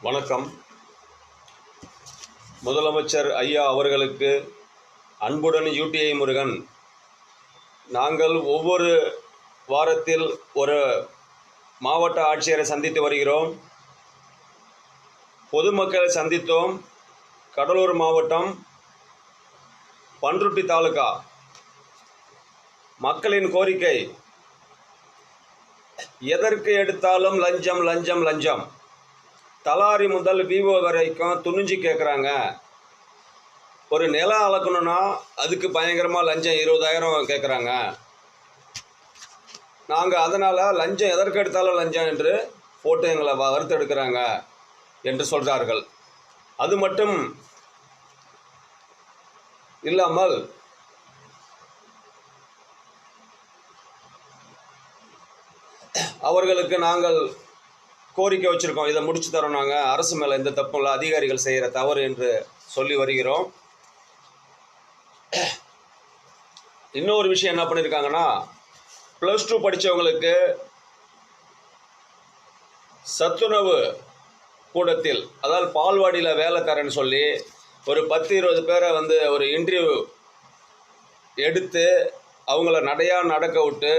வணக்கம். முதலமைச்சர் ஐயா அவர்களுக்கு அன்புடன் யூடிஐ முருகன். நாங்கள் ஒவ்வொரு வாரத்தில் ஒரு மாவட்ட ஆட்சியரை சந்தித்து வருகிறோம். பொதுமக்களை சந்தித்தோம். கடலூர் மாவட்டம் பன்ருட்டி தாலுகா. மக்களின் கோரிக்கை எதற்கு எடுத்தாலும் லஞ்சம் லஞ்சம் லஞ்சம். தலாரி முதல் விவோ வரைக்கும் துணிஞ்சு கேட்குறாங்க ஒரு நிலம் அளக்கணும்னா அதுக்கு பயங்கரமாக லஞ்சம் இருபதாயிரம் கேட்குறாங்க நாங்கள் அதனால் லஞ்சம் எதற்கு எடுத்தாலும் லஞ்சம் என்று போட்டு எங்களை வ- வறுத்தெடுக்கிறாங்க என்று சொல்கிறார்கள் அது மட்டும் இல்லாமல் அவர்களுக்கு நாங்கள் கோரிக்கை வச்சுருக்கோம். இதை முடிச்சு தரோம் நாங்கள் அரசு மேலே எந்த தப்பும் இல்லை. அதிகாரிகள் செய்கிற தவறு என்று சொல்லி வருகிறோம். இன்னொரு விஷயம் என்ன பண்ணியிருக்காங்கன்னா ப்ளஸ் டூ படித்தவங்களுக்கு சத்துணவு கூடத்தில் அதாவது பால்வாடியில் வேலை தரேன்னு சொல்லி ஒரு பத்து இருபது பேரை வந்து ஒரு இன்டர்வியூ எடுத்து அவங்கள நடையாக நடக்க விட்டு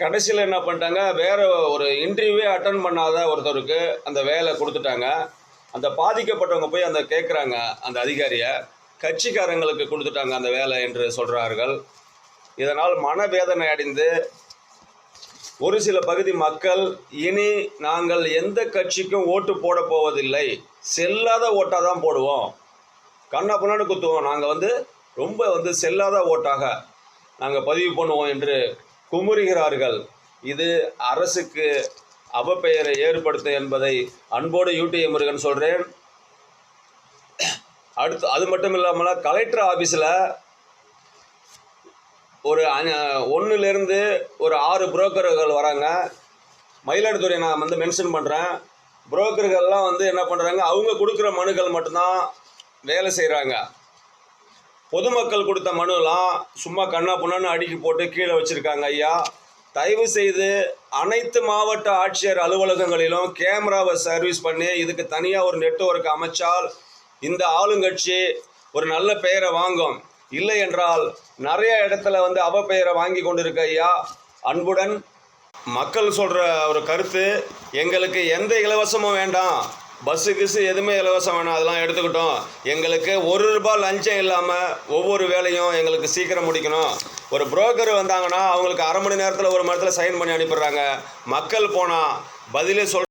கடைசியில் என்ன பண்ணிட்டாங்க? வேறு ஒரு இன்டர்வியூவே அட்டன் பண்ணாத ஒருத்தருக்கு அந்த வேலை கொடுத்துட்டாங்க. அந்த பாதிக்கப்பட்டவங்க போய் அந்த கேட்குறாங்க அந்த அதிகாரியை. கட்சிக்காரங்களுக்கு கொடுத்துட்டாங்க அந்த வேலை என்று சொல்கிறார்கள் இதனால் மனவேதனை அடைந்து ஒரு சில பகுதி மக்கள் இனி நாங்கள் எந்த கட்சிக்கும் ஓட்டு போட போவதில்லை. செல்லாத ஓட்டாக தான் போடுவோம். கண்ணா புண்ணான்னு குத்துவோம். நாங்கள் வந்து ரொம்ப வந்து செல்லாத ஓட்டாக நாங்கள் பதிவு பண்ணுவோம் என்று குமுறுகிறார்கள். இது அரசுக்கு அவப்பெயரை ஏற்படுத்தும் என்பதை அன்போடு யூடிஐ முருகன் சொல்கிறேன் அடுத்து அது மட்டும் இல்லாமல் கலெக்டர் ஆஃபீஸில் ஒரு ஒன்றுலேருந்து ஒரு ஆறு புரோக்கர்கள் வராங்க. மயிலாடுதுறை நான் வந்து மென்ஷன் பண்ணுறேன் புரோக்கர்கள்லாம் வந்து என்ன பண்ணுறாங்க அவங்க கொடுக்குற மனுக்கள் மட்டும்தான் வேலை செய்கிறாங்க பொதுமக்கள் கொடுத்த மனுலாம் சும்மா கண்ணா புண்ணான்னு அடுக்கி போட்டு கீழே வச்சுருக்காங்க ஐயா. தயவு செய்து அனைத்து மாவட்ட ஆட்சியர் அலுவலகங்களிலும் கேமராவை சர்வீஸ் பண்ணி இதுக்கு தனியாக ஒரு நெட்வொர்க் அமைச்சால் இந்த ஆளுங்கட்சி ஒரு நல்ல பெயரை வாங்கும். இல்லை என்றால் நிறைய இடத்துல வந்து அவ பெயரை வாங்கி கொண்டிருக்க ஐயா. அன்புடன் மக்கள் சொல்கிற ஒரு கருத்து எங்களுக்கு எந்த இலவசமும் வேண்டாம். பஸ்ஸு கிஸ்ஸு எதுவுமே இலவசம் வேணாம். அதெல்லாம் எடுத்துக்கிட்டோம். எங்களுக்கு ஒரு ரூபாய் லஞ்சம் இல்லாமல் ஒவ்வொரு வேலையும் எங்களுக்கு சீக்கிரம் முடிக்கணும். ஒரு புரோக்கர் வந்தாங்கன்னா அவங்களுக்கு அரை மணி நேரத்தில் ஒரு மணி நேரத்தில் சைன் பண்ணி அனுப்பிடுறாங்க. மக்கள் போனால் பதிலே சொல்